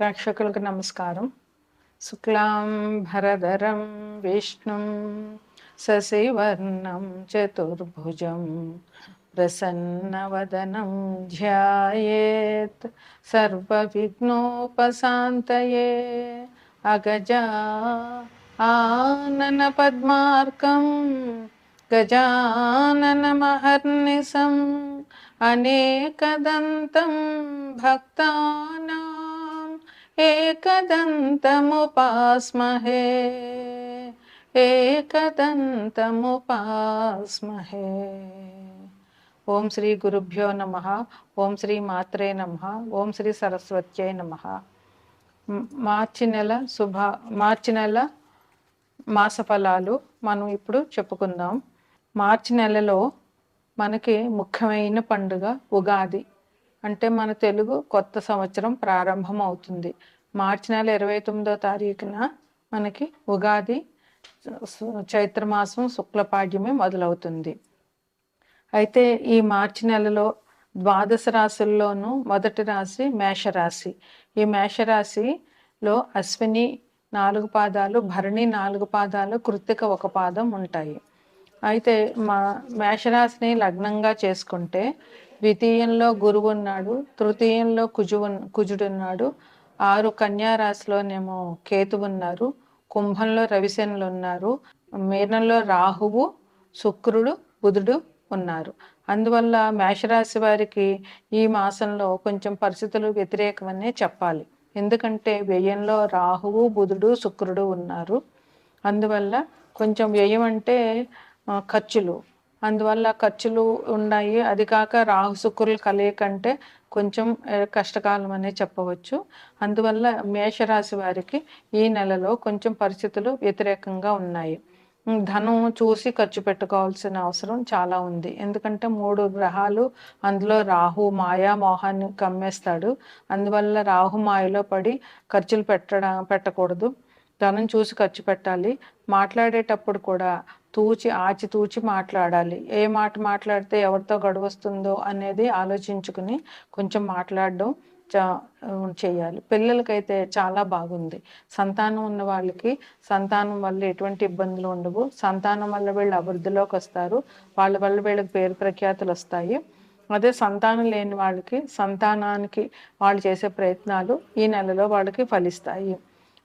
ప్రేక్షకులకు నమస్కారం. శుక్లాం భరధరం విష్ణుం శశివర్ణం చతుర్భుజం ప్రసన్నవదనం ధ్యాయేత్ సర్వవిఘ్నోపశాంతయే అగజా ఆనన పద్మార్కం గజాననమహర్నిశం అనేకదంతం భక్తానాం ఏకదంతముపాస్మహే ఏకదంతముపాస్మహే. ఓం శ్రీ గురుభ్యో నమ ఓం శ్రీ మాత్రే నమ ఓం శ్రీ సరస్వత్యై నమ. మార్చి నెల శుభ మార్చి నెల మాస ఫలాలు మనం ఇప్పుడు చెప్పుకుందాం. మార్చి నెలలో మనకి ముఖ్యమైన పండుగ ఉగాది. అంటే మన తెలుగు కొత్త సంవత్సరం ప్రారంభం అవుతుంది మార్చి నెల ఇరవై తొమ్మిదో తారీఖున మనకి ఉగాది చైత్రమాసం శుక్లపాడ్యమే మొదలవుతుంది. అయితే ఈ మార్చి నెలలో ద్వాదశ రాశుల్లోనూ మొదటి రాశి మేషరాశి. ఈ మేషరాశిలో అశ్విని నాలుగు పాదాలు భరణి నాలుగు పాదాలు కృత్తిక ఒక పాదం ఉంటాయి. అయితే మా మేషరాశిని లగ్నంగా చేసుకుంటే ద్వితీయంలో గురువు ఉన్నాడు తృతీయంలో కుజు కుజుడు ఉన్నాడు ఆరు కన్యారాశిలోనేమో కేతు ఉన్నారు కుంభంలో రవిశనులు ఉన్నారు మీనంలో రాహువు శుక్రుడు బుధుడు ఉన్నారు. అందువల్ల మేషరాశి వారికి ఈ మాసంలో కొంచెం పరిస్థితులు వ్యతిరేకమనే చెప్పాలి. ఎందుకంటే వ్యయంలో రాహువు బుధుడు శుక్రుడు ఉన్నారు. అందువల్ల కొంచెం వ్యయం అంటే ఖర్చులు అందువల్ల ఖర్చులు ఉన్నాయి. అది కాక రాహు శుక్రులు కలయికంటే కొంచెం కష్టకాలం అనే చెప్పవచ్చు. అందువల్ల మేషరాశి వారికి ఈ నెలలో కొంచెం పరిస్థితులు వ్యతిరేకంగా ఉన్నాయి. ధనం చూసి ఖర్చు పెట్టుకోవాల్సిన అవసరం చాలా ఉంది. ఎందుకంటే మూడు గ్రహాలు అందులో రాహు మాయా మోహాన్ని కమ్మేస్తాడు. అందువల్ల రాహు మాయలో పడి ఖర్చులు పెట్టడం పెట్టకూడదు. ధనం చూసి ఖర్చు పెట్టాలి. మాట్లాడేటప్పుడు కూడా తూచి ఆచి తూచి మాట్లాడాలి. ఏ మాట మాట్లాడితే ఎవరితో గడువస్తుందో అనేది ఆలోచించుకుని కొంచెం మాట్లాడడం చేయాలి. పిల్లలకైతే చాలా బాగుంది. సంతానం ఉన్న వాళ్ళకి సంతానం వల్ల ఎటువంటి ఇబ్బందులు ఉండవు. సంతానం వల్ల వీళ్ళు అభివృద్ధిలోకి వస్తారు. వాళ్ళ వల్ల వీళ్ళకి పేరు ప్రఖ్యాతులు వస్తాయి. అదే సంతానం లేని వాళ్ళకి సంతానానికి వాళ్ళు చేసే ప్రయత్నాలు ఈ నెలలో వాళ్ళకి ఫలిస్తాయి.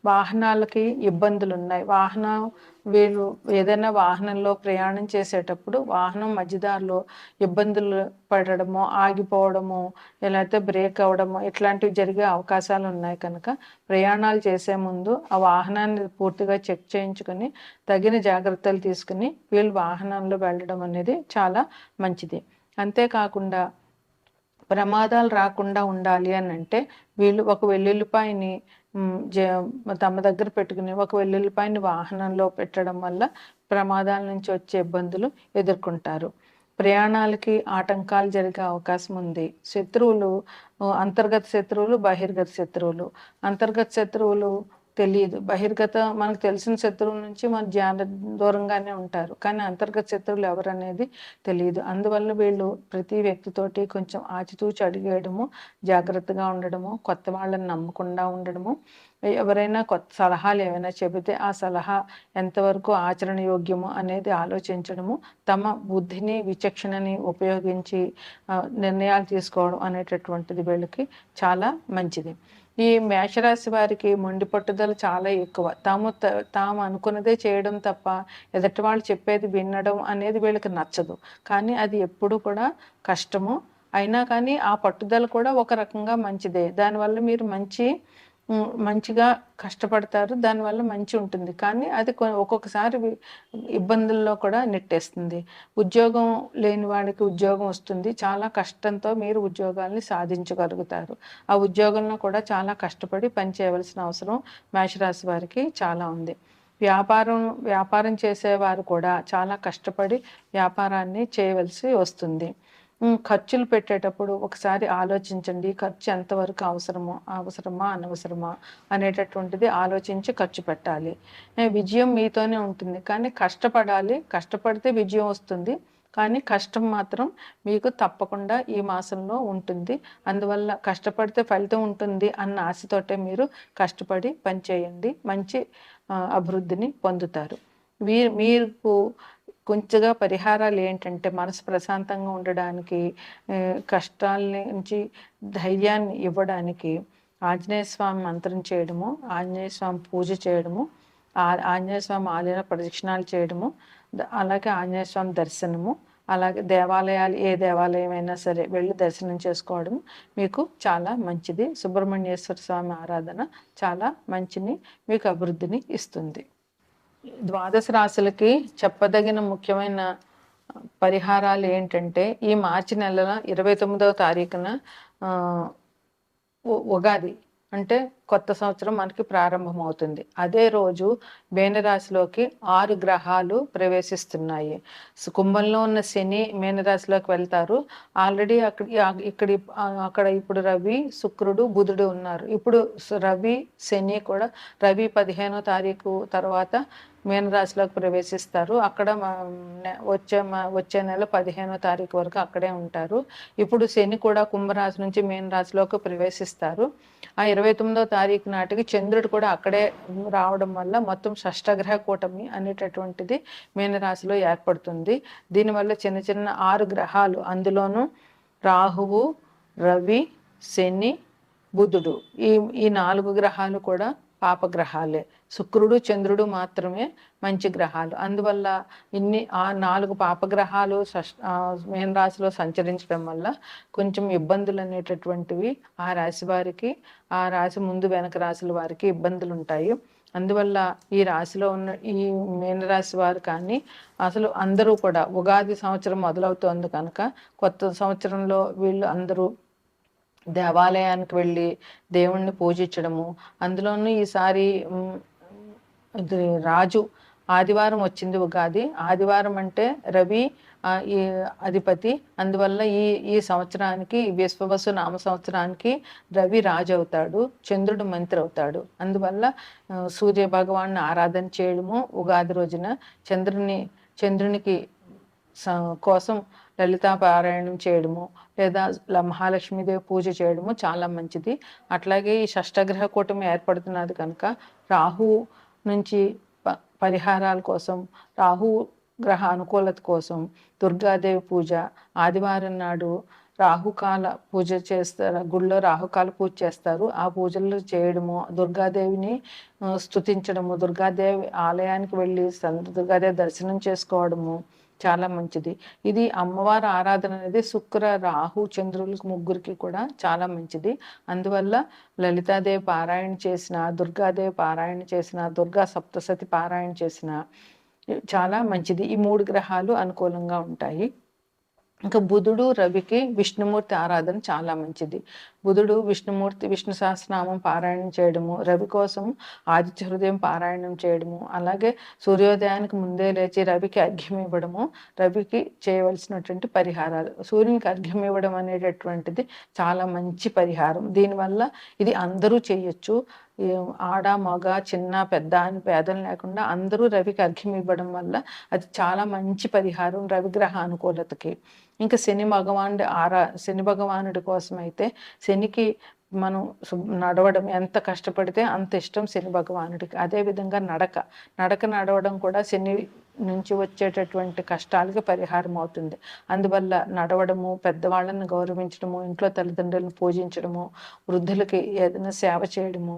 వాహనాలకి ఇబ్బందులు ఉన్నాయి వాహనం వీళ్ళు ఏదైనా వాహనంలో ప్రయాణం చేసేటప్పుడు వాహనం మధ్యదారిలో ఇబ్బందులు పడడము ఆగిపోవడము లేకపోతే బ్రేక్ అవ్వడము ఇట్లాంటివి జరిగే అవకాశాలు ఉన్నాయి కనుక ప్రయాణాలు చేసే ముందు ఆ వాహనాన్ని పూర్తిగా చెక్ చేయించుకొని తగిన జాగ్రత్తలు తీసుకుని వీళ్ళు వాహనంలో వెళ్ళడం అనేది చాలా మంచిది. అంతేకాకుండా ప్రమాదాలు రాకుండా ఉండాలి అని అంటే వీళ్ళు ఒక వెల్లుల్లిపాయని తమ దగ్గర పెట్టుకుని ఒక వెల్లుల్లిపాయని వాహనంలో పెట్టడం వల్ల ప్రమాదాల నుంచి వచ్చే ఇబ్బందులు ఎదుర్కొంటారు. ప్రయాణాలకి ఆటంకాలు జరిగే అవకాశం ఉంది. శత్రువులు అంతర్గత శత్రువులు బహిర్గత శత్రువులు. అంతర్గత శత్రువులు తెలియదు బహిర్గత మనకు తెలిసిన శత్రువుల నుంచి మన జ్ఞాన దూరంగానే ఉంటారు. కానీ అంతర్గత శత్రువులు ఎవరనేది తెలియదు అందువల్ల వీళ్ళు ప్రతి వ్యక్తితోటి కొంచెం ఆచితూచి అడిగేయడము జాగ్రత్తగా ఉండడము కొత్త వాళ్ళని నమ్మకుండా ఉండడము ఎవరైనా కొత్త సలహాలు ఏమైనా చెబితే ఆ సలహా ఎంతవరకు ఆచరణ యోగ్యము అనేది ఆలోచించడము తమ బుద్ధిని విచక్షణని ఉపయోగించి నిర్ణయాలు తీసుకోవడం అనేటటువంటిది వీళ్ళకి చాలా మంచిది. ఈ మేషరాశి వారికి మొండి పట్టుదల చాలా ఎక్కువ. తాము తాము అనుకున్నదే చేయడం తప్ప ఎదుటి వాళ్ళు చెప్పేది వినడం అనేది వీళ్ళకి నచ్చదు. కానీ అది ఎప్పుడు కూడా కష్టము. అయినా కానీ ఆ పట్టుదల కూడా ఒక రకంగా మంచిదే. దానివల్ల మీరు మంచి మంచిగా కష్టపడతారు దానివల్ల మంచి ఉంటుంది. కానీ అది ఒక్కొక్కసారి ఇబ్బందుల్లో కూడా నెట్టేస్తుంది. ఉద్యోగం లేని వాడికి ఉద్యోగం వస్తుంది. చాలా కష్టంతో మీరు ఉద్యోగాల్ని సాధించగలుగుతారు. ఆ ఉద్యోగంలో కూడా చాలా కష్టపడి పని చేయవలసిన అవసరం మేషరాశి వారికి చాలా ఉంది. వ్యాపారం వ్యాపారం చేసేవారు కూడా చాలా కష్టపడి వ్యాపారాన్ని చేయవలసి వస్తుంది. ఖర్చులు పెట్టేటప్పుడు ఒకసారి ఆలోచించండి ఖర్చు ఎంతవరకు అవసరమో అవసరమా అనవసరమా అనేటటువంటిది ఆలోచించి ఖర్చు పెట్టాలి. విజయం మీతోనే ఉంటుంది. కానీ కష్టపడాలి కష్టపడితే విజయం వస్తుంది. కానీ కష్టం మాత్రం మీకు తప్పకుండా ఈ మాసంలో ఉంటుంది. అందువల్ల కష్టపడితే ఫలితం ఉంటుంది అన్న ఆశతోటే మీరు కష్టపడి పనిచేయండి. మంచి అభివృద్ధిని పొందుతారు. మీరు మీకు కొంచెంగా పరిహారాలు ఏంటంటే మనసు ప్రశాంతంగా ఉండడానికి కష్టాల నుంచి ధైర్యాన్ని ఇవ్వడానికి ఆంజనేయ స్వామి మంత్రం చేయడము ఆంజనేయ స్వామి పూజ చేయడము ఆంజనేయ స్వామి ఆలయ ప్రదక్షిణాలు చేయడము అలాగే ఆంజనేయ స్వామి దర్శనము అలాగే దేవాలయాలు ఏ దేవాలయం అయినా సరే వెళ్ళి దర్శనం చేసుకోవడం మీకు చాలా మంచిది. సుబ్రహ్మణ్యేశ్వర స్వామి ఆరాధన చాలా మంచిని మీకు అభివృద్ధిని ఇస్తుంది. ద్వాదశ రాశులకి చెప్పదగిన ముఖ్యమైన పరిహారాలు ఏంటంటే ఈ మార్చి నెల ఇరవై తొమ్మిదవ తారీఖున ఉగాది. అంటే కొత్త సంవత్సరం మనకి ప్రారంభమవుతుంది. అదే రోజు మేనరాశిలోకి ఆరు గ్రహాలు ప్రవేశిస్తున్నాయి. కుంభంలో ఉన్న శని మేనరాశిలోకి వెళ్తారు. ఆల్రెడీ అక్కడ ఇక్కడ అక్కడ ఇప్పుడు రవి శుక్రుడు బుధుడు ఉన్నారు. ఇప్పుడు రవి శని కూడా రవి పదిహేనో తారీఖు తర్వాత మీనరాశిలోకి ప్రవేశిస్తారు. అక్కడ వచ్చే వచ్చే నెల పదిహేనో తారీఖు వరకు అక్కడే ఉంటారు. ఇప్పుడు శని కూడా కుంభరాశి నుంచి మీనరాశిలోకి ప్రవేశిస్తారు. ఆ ఇరవై తొమ్మిదో తారీఖు నాటికి చంద్రుడు కూడా అక్కడే రావడం వల్ల మొత్తం షష్టగ్రహ కూటమి అనేటటువంటిది మీనరాశిలో ఏర్పడుతుంది. దీనివల్ల చిన్న చిన్న ఆరు గ్రహాలు అందులోనూ రాహువు రవి శని బుధుడు ఈ ఈ నాలుగు గ్రహాలు కూడా పాపగ్రహాలే. శుక్రుడు చంద్రుడు మాత్రమే మంచి గ్రహాలు. అందువల్ల ఇన్ని ఆ నాలుగు పాపగ్రహాలు మేన రాశిలో సంచరించడం వల్ల కొంచెం ఇబ్బందులు అనేటటువంటివి ఆ రాశి వారికి ఆ రాశి ముందు వెనక రాశుల వారికి ఇబ్బందులు ఉంటాయి. అందువల్ల ఈ రాశిలో ఉన్న ఈ మీనరాశి వారు కానీ అసలు అందరూ కూడా ఉగాది సంవత్సరం మొదలవుతోంది కనుక కొత్త సంవత్సరంలో వీళ్ళు అందరూ దేవాలయానికి వెళ్ళి దేవుణ్ణి పూజించడము. అందులోనూ ఈసారి రాజు ఆదివారం వచ్చింది ఉగాది. ఆదివారం అంటే రవి ఈ అధిపతి. అందువల్ల ఈ ఈ సంవత్సరానికి విశ్వవసు నామ సంవత్సరానికి రవి రాజు అవుతాడు చంద్రుడు మంత్రి అవుతాడు అందువల్ల సూర్య భగవాన్ని ఆరాధన చేయడము ఉగాది రోజున చంద్రుని చంద్రునికి కోసం లలితా పారాయణం చేయడము లేదా మహాలక్ష్మీదేవి పూజ చేయడము చాలా మంచిది. అట్లాగే ఈ షష్టగ్రహ కూటమి ఏర్పడుతున్నది కనుక రాహు నుంచి పరిహారాల కోసం రాహు గ్రహ అనుకూలత కోసం దుర్గాదేవి పూజ ఆదివారం నాడు రాహుకాల పూజ చేస్తారు గుళ్ళో రాహుకాల పూజ చేస్తారు. ఆ పూజలు చేయడము దుర్గాదేవిని స్థుతించడము దుర్గాదేవి ఆలయానికి వెళ్ళి దుర్గాదేవి దర్శనం చేసుకోవడము చాలా మంచిది. ఇది అమ్మవారి ఆరాధన అనేది శుక్ర రాహు చంద్రులకు ముగ్గురికి కూడా చాలా మంచిది. అందువల్ల లలితాదేవి పారాయణ చేసిన దుర్గాదేవి పారాయణ చేసిన దుర్గా సప్తసతి పారాయణ చేసిన చాలా మంచిది. ఈ మూడు గ్రహాలు అనుకూలంగా ఉంటాయి. ఇంకా బుధుడు రవికి విష్ణుమూర్తి ఆరాధన చాలా మంచిది. బుధుడు విష్ణుమూర్తి విష్ణు సహస్రనామం పారాయణం చేయడము రవి కోసం ఆదిత్య హృదయం పారాయణం చేయడము అలాగే సూర్యోదయానికి ముందే లేచి రవికి అర్ఘ్యం ఇవ్వడము రవికి చేయవలసినటువంటి పరిహారాలు. సూర్యునికి అర్ఘ్యం ఇవ్వడం అనేటటువంటిది చాలా మంచి పరిహారం. దీనివల్ల ఇది అందరూ చేయొచ్చు. ఆడ మగ చిన్న పెద్ద అని పేదలు లేకుండా అందరూ రవికి అర్ఘ్యం ఇవ్వడం వల్ల అది చాలా మంచి పరిహారం రవిగ్రహ అనుకూలతకి. ఇంకా శని భగవానుడి ఆరా శని భగవానుడి కోసం అయితే శనికి మనం నడవడం ఎంత కష్టపడితే అంత ఇష్టం శని భగవానుడికి. అదేవిధంగా నడక. నడక నడవడం కూడా శని నుంచి వచ్చేటటువంటి కష్టాలకి పరిహారం అవుతుంది. అందువల్ల నడవడము పెద్దవాళ్ళని గౌరవించడము ఇంట్లో తల్లిదండ్రులను పూజించడము వృద్ధులకి ఏదైనా సేవ చేయడము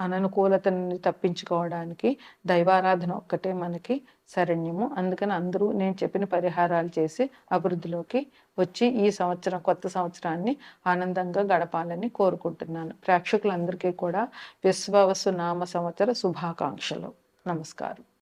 అననుకూలతని తప్పించుకోవడానికి దైవారాధన ఒక్కటే మనకి శరణ్యము. అందుకని అందరూ నేను చెప్పిన పరిహారాలు చేసి అభివృద్ధిలోకి వచ్చి ఈ సంవత్సరం కొత్త సంవత్సరాన్ని ఆనందంగా గడపాలని కోరుకుంటున్నాను. ప్రేక్షకులందరికీ కూడా విశ్వవసు నామ సంవత్సర శుభాకాంక్షలు. నమస్కారం.